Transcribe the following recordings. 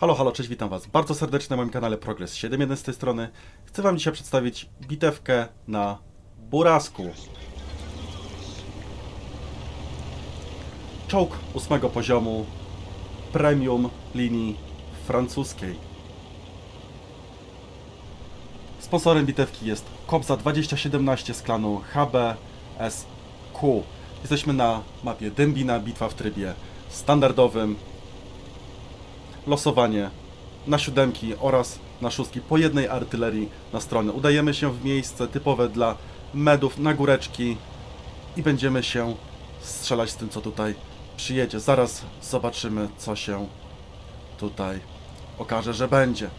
Halo, halo, cześć, witam Was bardzo serdecznie na moim kanale Progress 7.1 z tej strony. Chcę Wam dzisiaj przedstawić bitewkę na Burasku. Czołg ósmego poziomu premium linii francuskiej. Sponsorem bitewki jest Kobza 2017 z klanu HBSQ. Jesteśmy na mapie Dębina, bitwa w trybie standardowym losowanie na siódemki oraz na szóstki po jednej artylerii na stronę. Udajemy się w miejsce typowe dla medów na góreczki i będziemy się strzelać z tym, co tutaj przyjedzie. Zaraz zobaczymy, co się tutaj okaże, że będzie.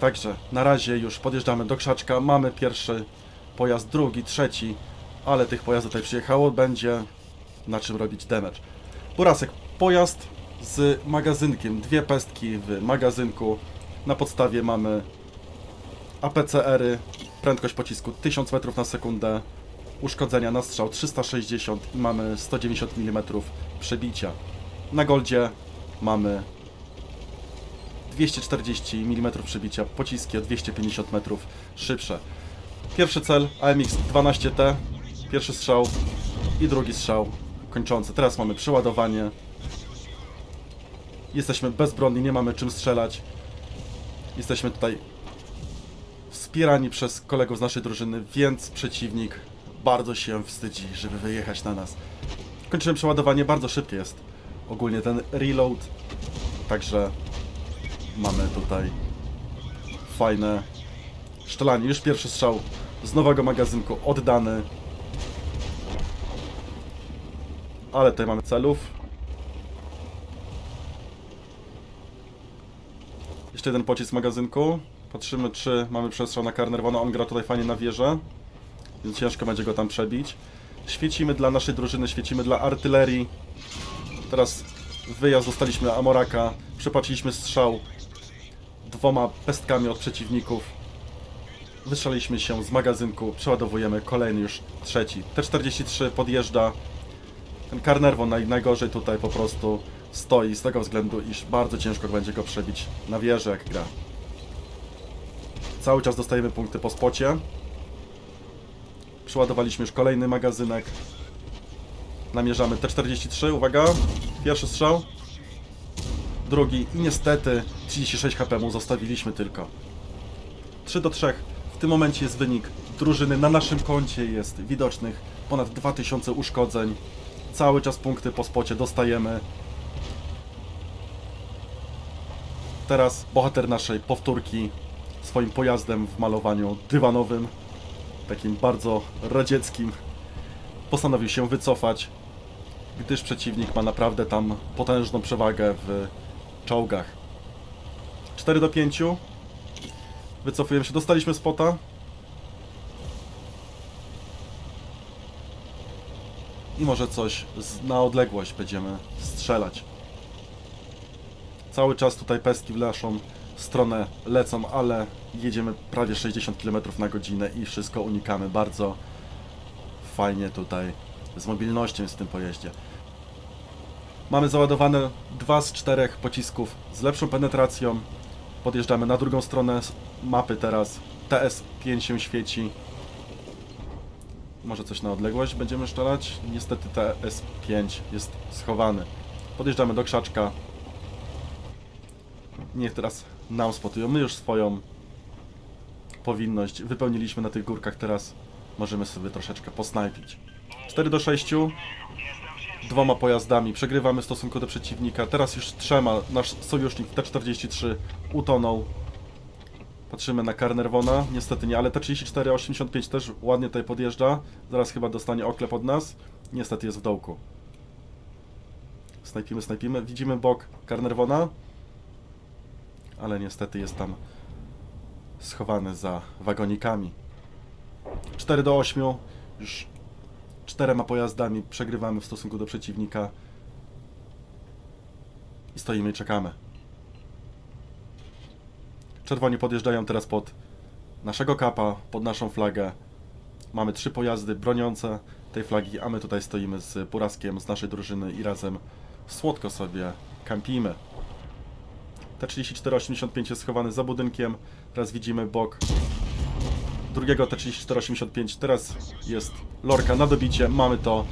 Także na razie już podjeżdżamy do krzaczka. Mamy pierwszy pojazd, drugi, trzeci, ale tych pojazdów tutaj przyjechało. Będzie na czym robić damage. Burasek, pojazd z magazynkiem, dwie pestki w magazynku. Na podstawie mamy APCR-y, prędkość pocisku 1000 metrów na sekundę, uszkodzenia na strzał 360 i mamy 190 mm przebicia. Na goldzie mamy 240 mm przebicia, pociski o 250 metrów szybsze. Pierwszy cel AMX 12T, pierwszy strzał i drugi strzał kończący. Teraz mamy przeładowanie. Jesteśmy bezbronni, nie mamy czym strzelać. Jesteśmy tutaj wspierani przez kolegów z naszej drużyny, więc przeciwnik bardzo się wstydzi, żeby wyjechać na nas. Kończymy przeładowanie, bardzo szybkie jest ogólnie ten reload, także mamy tutaj fajne szczelanie. Już pierwszy strzał z nowego magazynku oddany. Ale tutaj mamy celów. Jeszcze jeden pocisk z magazynku. Patrzymy, czy mamy przestrzał na Karnerwana. On gra tutaj fajnie na wieżę, więc ciężko będzie go tam przebić. Świecimy dla naszej drużyny, świecimy dla artylerii. Teraz wyjazd dostaliśmy Amoraka. Przepatrzyliśmy strzał dwoma pestkami od przeciwników. Wyszaliśmy się z magazynku, przeładowujemy kolejny już trzeci. T-43 podjeżdża. Ten Carnervon naj, najgorzej tutaj po prostu stoi z tego względu, iż bardzo ciężko będzie go przebić na wieżę jak gra. Cały czas dostajemy punkty po spocie. Przeładowaliśmy już kolejny magazynek. Namierzamy T-43, uwaga. Pierwszy strzał. Drugi i niestety 36 HP mu zostawiliśmy tylko. 3 do 3. W tym momencie jest wynik drużyny. Na naszym koncie jest widocznych ponad 2000 uszkodzeń. Cały czas punkty po spocie dostajemy. Teraz bohater naszej powtórki swoim pojazdem w malowaniu dywanowym, takim bardzo radzieckim, postanowił się wycofać, gdyż przeciwnik ma naprawdę tam potężną przewagę w czołgach. 4 do 5. Wycofujemy się. Dostaliśmy spota. I może coś na odległość będziemy strzelać. Cały czas tutaj pestki w naszą stronę lecą, ale jedziemy prawie 60 km na godzinę i wszystko unikamy. Bardzo fajnie tutaj z mobilnością jest w tym pojeździe. Mamy załadowane dwa z czterech pocisków z lepszą penetracją. Podjeżdżamy na drugą stronę mapy teraz. TS5 się świeci. Może coś na odległość będziemy strzelać? Niestety TS5 jest schowany. Podjeżdżamy do krzaczka. Niech teraz nam spotują. My już swoją powinność wypełniliśmy na tych górkach. Teraz możemy sobie troszeczkę posnajpić. 4 do 6 dwoma pojazdami. Przegrywamy w stosunku do przeciwnika. Teraz już trzema. Nasz sojusznik T-43 utonął. Patrzymy na Carnervona. Niestety nie, ale T-34-85 też ładnie tutaj podjeżdża. Zaraz chyba dostanie oklep od nas. Niestety jest w dołku. Snajpimy, snajpimy. Widzimy bok Carnervona. Ale niestety jest tam schowany za wagonikami. 4 do 8. Już czterema pojazdami przegrywamy w stosunku do przeciwnika i stoimy i czekamy. Czerwoni podjeżdżają teraz pod naszego kapa, pod naszą flagę. Mamy trzy pojazdy broniące tej flagi, a my tutaj stoimy z Buraskiem z naszej drużyny i razem słodko sobie kampimy. T3485 jest schowany za budynkiem. Teraz widzimy bok drugiego T3485. Teraz jest lorka na dobicie. Mamy to.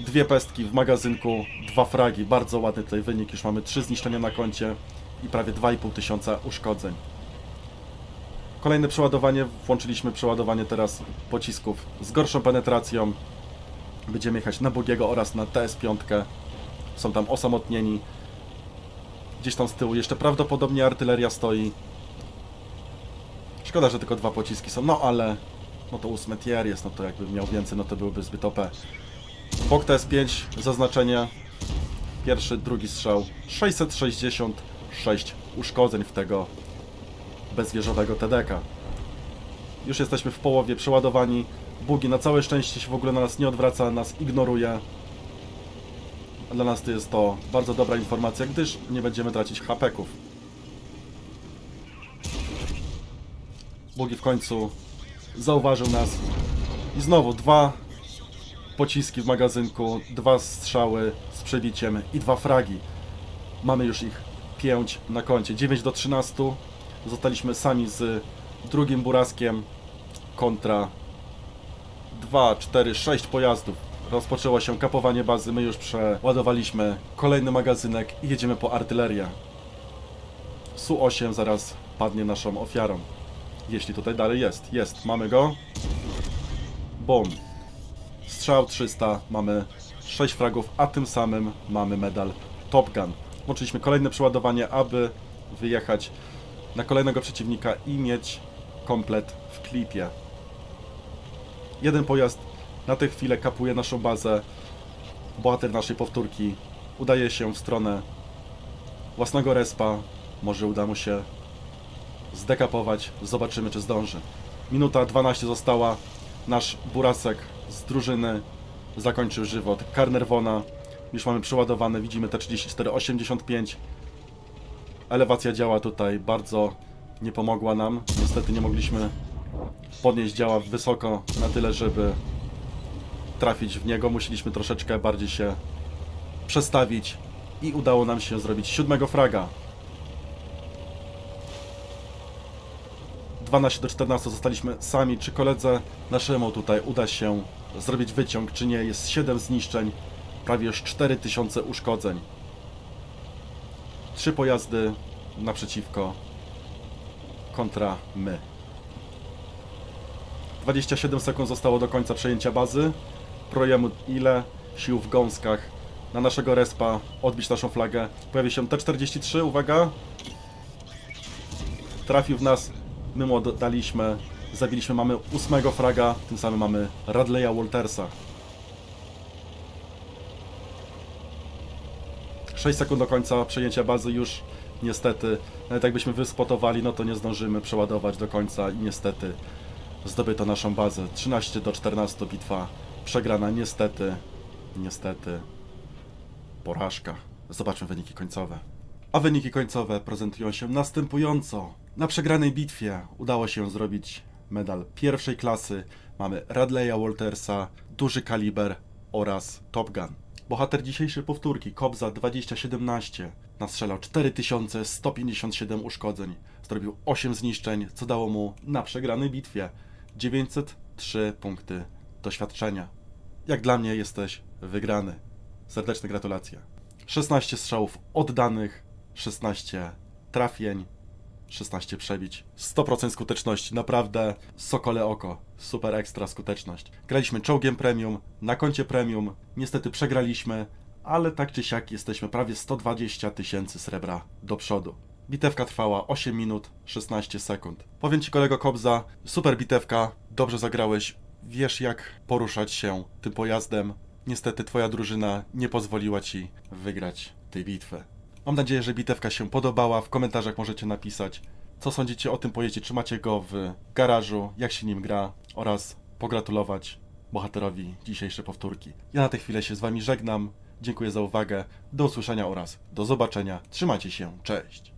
Dwie pestki w magazynku, dwa fragi. Bardzo ładny tutaj wynik. Już mamy trzy zniszczenia na koncie i prawie 2,5 tysiąca uszkodzeń. Kolejne przeładowanie. Włączyliśmy przeładowanie teraz pocisków z gorszą penetracją. Będziemy jechać na Bogiego oraz na TS5. Są tam osamotnieni. Gdzieś tam z tyłu jeszcze prawdopodobnie artyleria stoi. Szkoda, że tylko dwa pociski są, no ale no to ósmy tier jest, no to jakby miał więcej, no to byłby zbyt OP. Bok TS5, zaznaczenie. Pierwszy, drugi strzał. 666 uszkodzeń w tego bezwieżowego TDK. Już jesteśmy w połowie przeładowani. Bugi na całe szczęście się w ogóle na nas nie odwraca, nas ignoruje. Dla nas to jest to bardzo dobra informacja, gdyż nie będziemy tracić hapeków. Bugi w końcu zauważył nas. I znowu dwa pociski w magazynku, dwa strzały z przebiciem i dwa fragi. Mamy już ich 5 na koncie. 9 do 13. Zostaliśmy sami z drugim buraskiem kontra 2, 4, 6 pojazdów. Rozpoczęło się kapowanie bazy, my już przeładowaliśmy kolejny magazynek i jedziemy po artylerię. Su-8 zaraz padnie naszą ofiarą. Jeśli tutaj dalej jest. Jest, mamy go. Bum. Strzał 300, mamy 6 fragów, a tym samym mamy medal Top Gun. Włączyliśmy kolejne przeładowanie, aby wyjechać na kolejnego przeciwnika i mieć komplet w klipie. Jeden pojazd na tę chwilę kapuje naszą bazę. Bohater naszej powtórki udaje się w stronę własnego respa. Może uda mu się zdekapować. Zobaczymy, czy zdąży. Minuta 12 została. Nasz burasek z drużyny zakończył żywot. Karnerwona. Już mamy przeładowane. Widzimy te 3485. Elewacja działa tutaj bardzo nie pomogła nam. Niestety nie mogliśmy podnieść działa wysoko na tyle, żeby trafić w niego. Musieliśmy troszeczkę bardziej się przestawić i udało nam się zrobić siódmego fraga. 12 do 14 zostaliśmy sami. Czy koledze naszemu tutaj uda się zrobić wyciąg, czy nie? Jest 7 zniszczeń, prawie już 4000 uszkodzeń. Trzy pojazdy naprzeciwko kontra my. 27 sekund zostało do końca przejęcia bazy. Projemy ile sił w gąskach na naszego respa odbić naszą flagę. Pojawi się T-43, uwaga. Trafił w nas, my mu oddaliśmy, zabiliśmy, mamy ósmego fraga, tym samym mamy Radleya Waltersa. 6 sekund do końca przejęcia bazy już niestety, nawet jakbyśmy wyspotowali, no to nie zdążymy przeładować do końca i niestety zdobyto naszą bazę. 13 do 14 bitwa przegrana, niestety, niestety porażka. Zobaczmy wyniki końcowe. A wyniki końcowe prezentują się następująco. Na przegranej bitwie udało się zrobić medal pierwszej klasy. Mamy Radleya Waltersa, duży kaliber oraz Top Gun. Bohater dzisiejszej powtórki, Kobza 2017, nastrzelał 4157 uszkodzeń. Zrobił 8 zniszczeń, co dało mu na przegranej bitwie 903 punkty doświadczenia. Jak dla mnie jesteś wygrany. Serdeczne gratulacje. 16 strzałów oddanych, 16 trafień, 16 przebić. 100% skuteczności, naprawdę sokole oko. Super ekstra skuteczność. Graliśmy czołgiem premium, na koncie premium. Niestety przegraliśmy, ale tak czy siak jesteśmy prawie 120 tysięcy srebra do przodu. Bitewka trwała 8 minut 16 sekund. Powiem ci kolego Kobza, super bitewka, dobrze zagrałeś, wiesz jak poruszać się tym pojazdem. Niestety twoja drużyna nie pozwoliła ci wygrać tej bitwy. Mam nadzieję, że bitewka się podobała. W komentarzach możecie napisać, co sądzicie o tym pojeździe, czy macie go w garażu, jak się nim gra oraz pogratulować bohaterowi dzisiejszej powtórki. Ja na tę chwilę się z wami żegnam. Dziękuję za uwagę. Do usłyszenia oraz do zobaczenia. Trzymajcie się. Cześć.